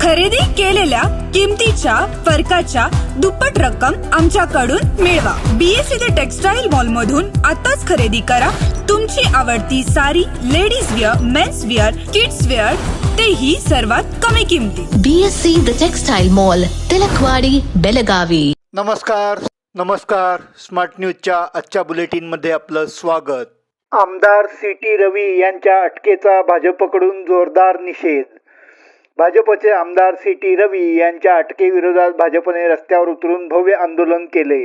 खरेदी केलेल्या किमतीच्या फरकाच्या दुप्पट रक्कम आमच्याकडून मिळवा. बीएससी ते टेक्सटाईल मॉल मधून आताच खरेदी करा. तुमची आवडती sari ladies wear men's wear kids wear तेही सर्वात कमी किमतीत BSc The Textile Mall, Tilakwadi Belagavi नमस्कार नमस्कार. स्मार्ट न्यूजच्या आजच्या बुलेटिनमध्ये आपलं स्वागत. आमदार सी टी रवी यांच्या अटकेचा भाजपकडून जोरदार निषेध. भाजपचे आमदार सी टी रवी यांच्या अटकेविरोधात भाजपने रस्त्यावर उतरून भव्य आंदोलन केले.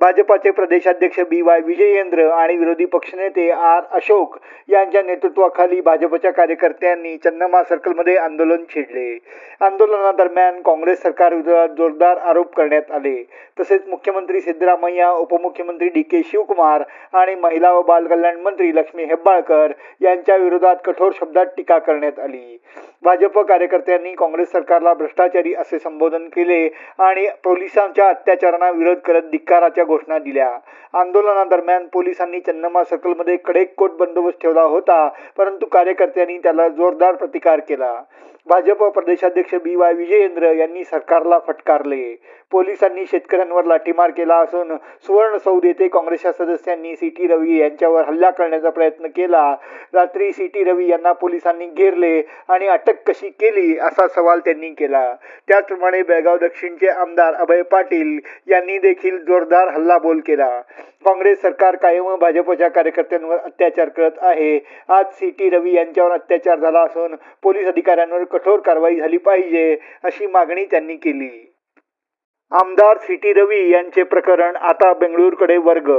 भाजपाचे प्रदेशाध्यक्ष बी वाय विजयेंद्र आणि विरोधी पक्षनेते आर अशोक यांच्या नेतृत्वाखाली भाजपच्या कार्यकर्त्यांनी चन्नमा सर्कलमध्ये आंदोलन छेडले. आंदोलनादरम्यान काँग्रेस सरकारविरोधात जोरदार आरोप करण्यात आले. तसेच मुख्यमंत्री सिद्धरामय्या उपमुख्यमंत्री डी के शिवकुमार आणि महिला व बालकल्याण मंत्री लक्ष्मी हेब्बाळकर यांच्या विरोधात कठोर शब्दात टीका करण्यात आली. भाजप कार्यकर्त्यांनी काँग्रेस सरकारला भ्रष्टाचारी असे संबोधन केले आणि पोलिसांच्या अत्याचारांना विरोध करत धिक्काराच्या घोषणा दिल्या. आंदोलनादरम्यान पोलिसांनी चन्नमा सर्कलमध्ये कडेकोट बंदोबस्त ठेवला होता परंतु कार्यकर्त्यांनी त्याला जोरदार प्रतिकार केला. भाजप प्रदेशाध्यक्ष बी वाय विजयेंद्र यांनी सरकारला फटकारले. पोलिसांनी शेतकऱ्यांवर लाठीमार केला असून सुवर्ण सौद येथे काँग्रेसच्या सदस्यांनी सी टी रवी यांच्यावर हल्ला करण्याचा प्रयत्न केला. रात्री सी टी रवी यांना पोलिसांनी घेरले आणि अटक कशी केली असा सवाल त्यांनी केला. त्याचप्रमाणे बेळगाव दक्षिणचे आमदार अभय पाटील यांनी देखील जोरदार हल्लाबोल केला. काँग्रेस सरकार कायम भाजपच्या कार्यकर्त्यांवर अत्याचार करत आहे. आज सी टी रवी यांच्यावर अत्याचार झाला असून पोलीस अधिकाऱ्यांवर कठोर कारवाई झाली पाहिजे अशी मागणी त्यांनी केली. आमदार सी टी रवी यांचे प्रकरण आता बेंगळूरकडे वर्ग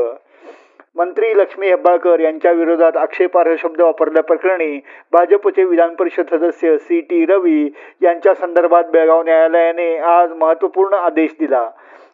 मंत्री लक्ष्मी हेब्बाळकर यांच्या विरोधात आक्षेपार्ह शब्द वापरल्याप्रकरणी भाजपचे विधान परिषद सदस्य सी टी रवी यांच्या संदर्भात बेळगाव न्यायालयाने आज महत्त्वपूर्ण आदेश दिला.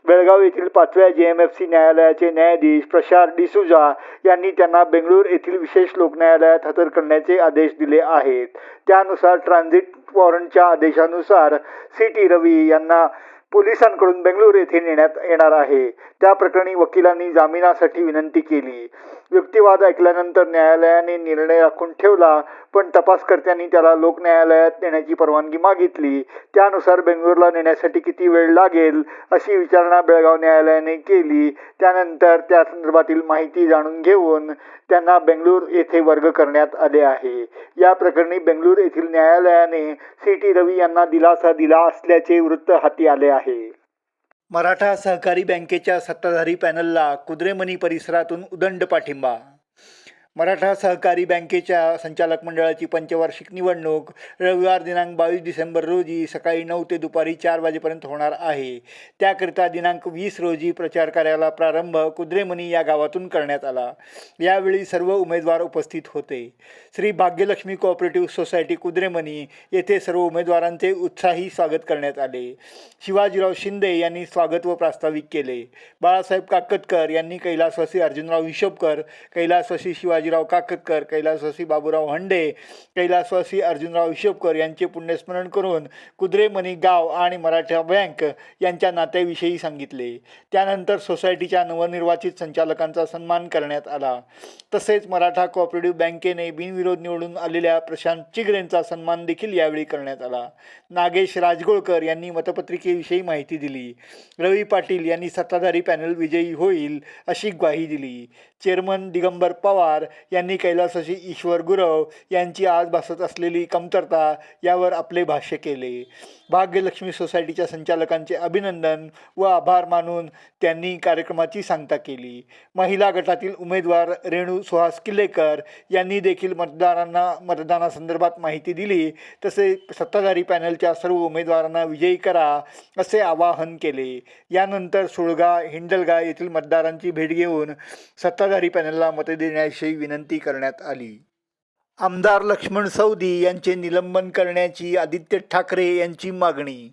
बेळगाव येथील पाचव्या जे एम एफ सी न्यायालयाचे न्यायाधीश प्रशार डिसुजा यांनी त्यांना बेंगळूर येथील विशेष लोक न्यायालयात हजर करण्याचे आदेश दिले आहेत. त्यानुसार ट्रान्झिट वॉरंटच्या आदेशानुसार सी टी रवी यांना पोलिसांकडून बेंगळुरू येथे नेण्यात येणार आहे. त्या प्रकरणी वकिलांनी जामिनासाठी विनंती केली. युक्तिवाद ऐकल्यानंतर न्यायालयाने निर्णय राखून ठेवला पण तपासकर्त्यांनी त्याला लोक न्यायालयात नेण्याची परवानगी मागितली. त्यानुसार बेंगळूरला नेण्यासाठी किती वेळ लागेल अशी विचारणा बेळगाव न्यायालयाने केली. त्यानंतर त्या संदर्भातील माहिती जाणून घेऊन त्यांना बेंगळूर येथे वर्ग करण्यात आले आहे. या प्रकरणी बेंगळूर येथील न्यायालयाने सी टी रवी यांना दिलासा दिला असल्याचे वृत्त हाती आले आहे. मराठा सहकारी बँकेच्या सत्ताधारी पॅनलला कुद्रेमणी परिसरातून उदंड पाठिंबा मराठा सहकारी बँकेच्या संचालक मंडळाची पंचवार्षिक निवडणूक रविवार दिनांक बावीस डिसेंबर रोजी सकाळी नऊ ते दुपारी चार वाजेपर्यंत होणार आहे. त्याकरिता दिनांक वीस रोजी प्रचार कार्याला प्रारंभ कुद्रेमणी या गावातून करण्यात आला. यावेळी सर्व उमेदवार उपस्थित होते. श्री भाग्यलक्ष्मी कोऑपरेटिव्ह सोसायटी कुद्रेमणी येथे सर्व उमेदवारांचे उत्साही स्वागत करण्यात आले. शिवाजीराव शिंदे यांनी स्वागत व प्रास्ताविक केले. बाळासाहेब काकतकर यांनी कैलासवासी अर्जुनराव हिशोबकर कैलासवासी शिवाजी बाजीराव काकतकर कैलासवासी बाबूराव हंडे कैलासवासी अर्जुनराव हिशोबकर यांचे पुण्यस्मरण करून कुद्रेमणी गाव आणि मराठा बँक यांच्या नात्याविषयी सांगितले. त्यानंतर सोसायटीच्या नवनिर्वाचित संचालकांचा सन्मान करण्यात आला. तसेच मराठा कोऑपरेटिव्ह बँकेने बिनविरोध निवडून आलेल्या प्रशांत चिगरेंचा सन्मान देखील यावेळी करण्यात आला. नागेश राजगोळकर यांनी मतपत्रिकेविषयी माहिती दिली. रवी पाटील यांनी सत्ताधारी पॅनल विजयी होईल अशी ग्वाही दिली. चेअरमन दिगंबर पवार यांनी कैलासाशी ईश्वर गुरव यांची आज भासत असलेली कमतरता यावर आपले भाष्य केले. भाग्यलक्ष्मी सोसायटीच्या संचालकांचे अभिनंदन व आभार मानून त्यांनी कार्यक्रमाची सांगता केली. महिला गटातील उमेदवार रेणू सुहास किल्लेकर यांनी देखील मतदारांना मतदानासंदर्भात माहिती दिली. तसे सत्ताधारी पॅनलच्या सर्व उमेदवारांना विजयी करा असे आवाहन केले. यानंतर सुळगा हिंडलगा येथील मतदारांची भेट घेऊन सत्ताधारी पॅनलला मते देण्याविषयी विनंती करण्यात आली. आमदार लक्ष्मण सौदी यांचे निलंबन करण्याची आदित्य ठाकरे यांची मागणी.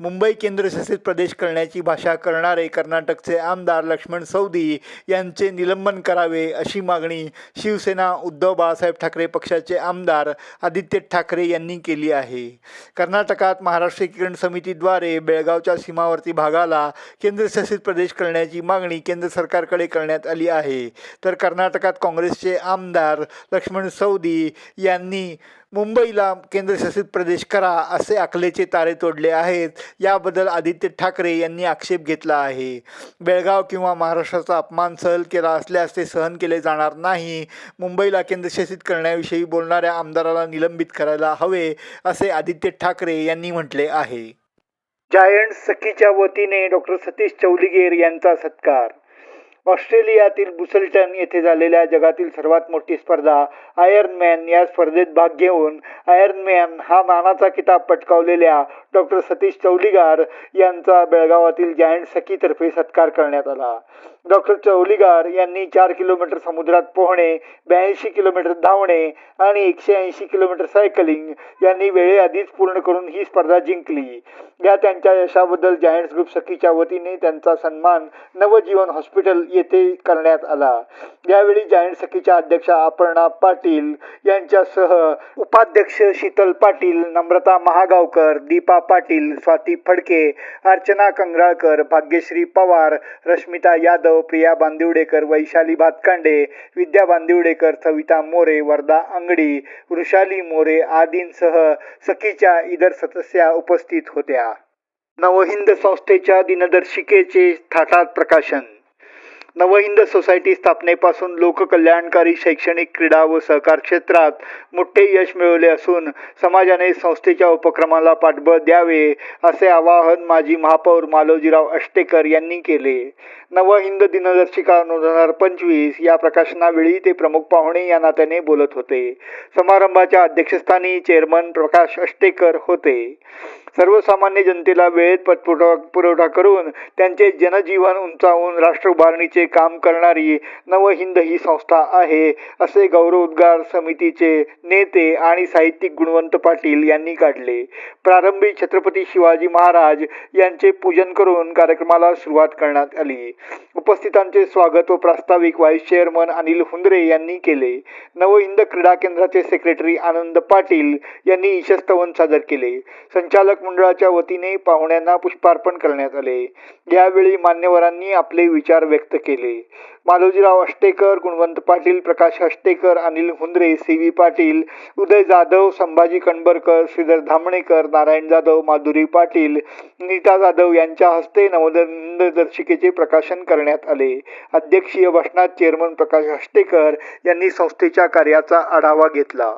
मुंबई केंद्रशासित प्रदेश करण्याची भाषा करणारे कर्नाटकचे आमदार लक्ष्मण सौदी यांचे निलंबन करावे अशी मागणी शिवसेना उद्धव बाळासाहेब ठाकरे पक्षाचे आमदार आदित्य ठाकरे यांनी केली आहे. कर्नाटकात महाराष्ट्र एकीकरण समितीद्वारे बेळगावच्या सीमावर्ती भागाला केंद्रशासित प्रदेश करण्याची मागणी केंद्र सरकारकडे करण्यात आली आहे. तर कर्नाटकात काँग्रेसचे आमदार लक्ष्मण सौदी यांनी मुंबईला केंद्रशासित प्रदेश करा असे आखलेचे तारे तोडले आहेत. याबद्दल आदित्य ठाकरे यांनी आक्षेप घेतला आहे. बेळगाव किंवा महाराष्ट्राचा अपमान सहल केला असल्यास ते सहन केले जाणार नाही. मुंबईला केंद्रशासित करण्याविषयी बोलणाऱ्या आमदाराला निलंबित करायला हवे असे आदित्य ठाकरे यांनी म्हटले आहे. जायंट सखीच्या वतीने डॉक्टर सतीश चौलिगेर यांचा सत्कार. ऑस्ट्रेलियातील बुसल्टन येथे झालेल्या जगातील सर्वात मोठी स्पर्धा आयर्नमॅन या स्पर्धेत भाग घेऊन आयर्नमॅन हा मानाचा किताब पटकावलेल्या डॉक्टर सतीश चौलीगार यांचा बेळगावातील जायंट सखीतर्फे सत्कार करण्यात आला. डॉक्टर चौलीगार यांनी चार किलोमीटर समुद्रात पोहणे ब्याऐंशी किलोमीटर धावणे आणि एकशे ऐंशी किलोमीटर सायकलिंग यांनी वेळेआधीच पूर्ण करून ही स्पर्धा जिंकली. या त्यांच्या यशाबद्दल जायंट्स ग्रुप सखीच्या वतीने त्यांचा सन्मान नवजीवन हॉस्पिटल येथे करण्यात आला. यावेळी जायंट सखीच्या अध्यक्षा अपर्णा पाटील यांच्यासह उपाध्यक्ष शीतल पाटील नम्रता महागावकर दीपा पाटील स्वाती फडके अर्चना कंगराळकर भाग्यश्री पवार रश्मिता यादव प्रिया बांदिवडेकर वैशाली भातकांडे विद्या बांदिवडेकर सविता मोरे वर्धा अंगडी वृषाली मोरे आदींसह सखीच्या इतर सदस्या उपस्थित होत्या. नवहिंद संस्थेच्या दिनदर्शिकेचे थाटात प्रकाशन. नवहिंद सोसायटी स्थापनेपासून लोककल्याणकारी शैक्षणिक क्रीडा व सहकार क्षेत्रात मोठे यश मिळवले असून समाजाने संस्थेच्या उपक्रमाला पाठबळ द्यावे असे आवाहन माजी महापौर मालोजीराव अष्टेकर यांनी केले. नवहिंद दिनदर्शिका दोन हजार पंचवीस या प्रकाशनावेळी ते प्रमुख पाहुणे या नात्याने बोलत होते. समारंभाच्या अध्यक्षस्थानी चेअरमन प्रकाश अष्टेकर होते. सर्वसामान्य जनतेला वेळेत पतपुरवठा पुरवठा करून त्यांचे जनजीवन उंचावून राष्ट्र उभारणीचे काम करणारी नवहिंद ही संस्था आहे असे गौरवोद्गार समितीचे नेते आणि साहित्यिक गुणवंत पाटील यांनी काढले. प्रारंभी छत्रपती शिवाजी महाराज यांचे पूजन करून कार्यक्रमाला सुरुवात करण्यात आली. उपस्थितांचे स्वागत व प्रास्ताविक व्हाईस चेअरमन अनिल हुंद्रे यांनी केले. नवहिंद क्रीडा केंद्राचे सेक्रेटरी आनंद पाटील यांनी यशस्तवन सादर केले. संचालक मंडळाच्या वतीने पाहुण्यांना पुष्पार्पण करण्यात आले. यावेळी मान्यवरांनी आपले विचार व्यक्त केले. मालोजीराव अष्टेकर गुणवंत पाटील प्रकाश अष्टेकर अनिल हुंद्रे सी व्ही पाटील उदय जाधव संभाजी कणबरकर श्रीधर धामणेकर नारायण जाधव माधुरी पाटील नीता जाधव यांच्या हस्ते नवदर्शिकेचे प्रकाशन करण्यात आले. अध्यक्षीय भाषणात चेअरमन प्रकाश अष्टेकर यांनी संस्थेच्या कार्याचा आढावा घेतला.